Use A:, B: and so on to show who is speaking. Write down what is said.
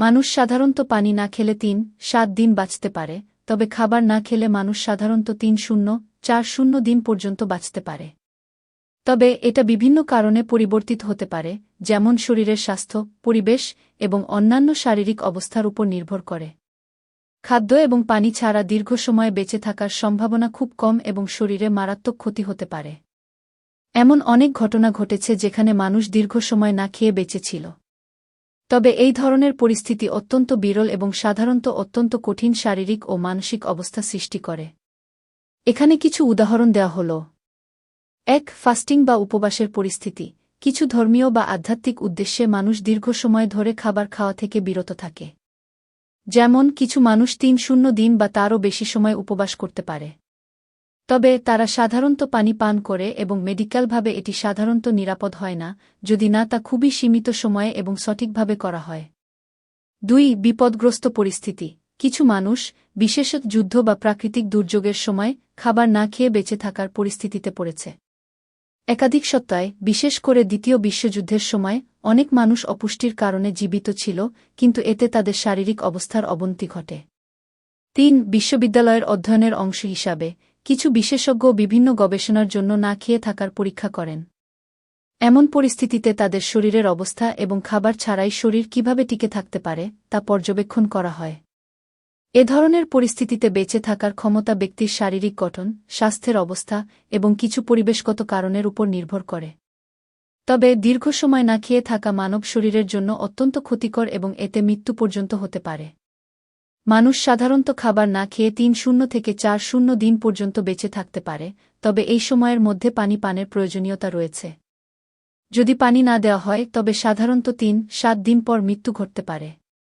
A: মানুষ সাধারণত পানি না খেলে তিন, সাত দিন বাঁচতে পারে, তবে খাবার না খেলে মানুষ সাধারণত তিন শূন্য, চার শূন্য দিন পর্যন্ত বাঁচতে পারে। তবে এটা বিভিন্ন কারণে পরিবর্তিত হতে পারে, যেমন শরীরের স্বাস্থ্য, পরিবেশ এবং অন্যান্য শারীরিক অবস্থার উপর নির্ভর করে। খাদ্য এবং পানি ছাড়া দীর্ঘ সময় বেঁচে থাকার সম্ভাবনা খুব কম এবং শরীরে মারাত্মক ক্ষতি হতে পারে। এমন অনেক ঘটনা ঘটেছে যেখানে মানুষ দীর্ঘ সময় না খেয়ে বেঁচেছিল তবে এই ধরনের পরিস্থিতি অত্যন্ত বিরল এবং সাধারণত অত্যন্ত কঠিন শারীরিক ও মানসিক অবস্থা সৃষ্টি করে। এখানে কিছু উদাহরণ দেওয়া হল। এক, ফাস্টিং বা উপবাসের পরিস্থিতি। কিছু ধর্মীয় বা আধ্যাত্মিক উদ্দেশ্যে মানুষ দীর্ঘ সময় ধরে খাবার খাওয়া থেকে বিরত থাকে। যেমন, কিছু মানুষ তিন শূন্য দিন বা তারও বেশি সময় উপবাস করতে পারে। তবে তারা সাধারণত পানি পান করে এবং মেডিকেলভাবে এটি সাধারণত নিরাপদ হয় না, যদি না তা খুবই সীমিত সময়ে এবং সঠিকভাবে করা হয়। দুই, বিপদগ্রস্ত পরিস্থিতি। কিছু মানুষ, বিশেষত যুদ্ধ বা প্রাকৃতিক দুর্যোগের সময়, খাবার না খেয়ে বেঁচে থাকার পরিস্থিতিতে পড়েছে। একাধিক সত্তায় বিশেষ করে দ্বিতীয় বিশ্বযুদ্ধের সময়, অনেক মানুষ অপুষ্টির কারণে জীবিত ছিল, কিন্তু এতে তাদের শারীরিক অবস্থার অবনতি ঘটে। তিন, বিশ্ববিদ্যালয়ের অধ্যয়নের অংশ হিসাবে কিছু বিশেষজ্ঞ বিভিন্ন গবেষণার জন্য না খেয়ে থাকার পরীক্ষা করেন। এমন পরিস্থিতিতে তাদের শরীরের অবস্থা এবং খাবার ছাড়াই শরীর কীভাবে টিকে থাকতে পারে, তা পর্যবেক্ষণ করা হয়। এ ধরনের পরিস্থিতিতে বেঁচে থাকার ক্ষমতা ব্যক্তির শারীরিক গঠন, স্বাস্থ্যের অবস্থা এবং কিছু পরিবেশগত কারণের উপর নির্ভর করে। তবে দীর্ঘ সময় না খেয়ে থাকা মানব শরীরের জন্য অত্যন্ত ক্ষতিকর এবং এতে মৃত্যু পর্যন্ত হতে পারে। মানুষ সাধারণত খাবার না খেয়ে তিন শূন্য থেকে চার শূন্য দিন পর্যন্ত বেঁচে থাকতে পারে, তবে এই সময়ের মধ্যে পানি পানের প্রয়োজনীয়তা রয়েছে। যদি পানি না দেওয়া হয়, তবে সাধারণত তিন, সাত দিন পর মৃত্যু ঘটতে পারে।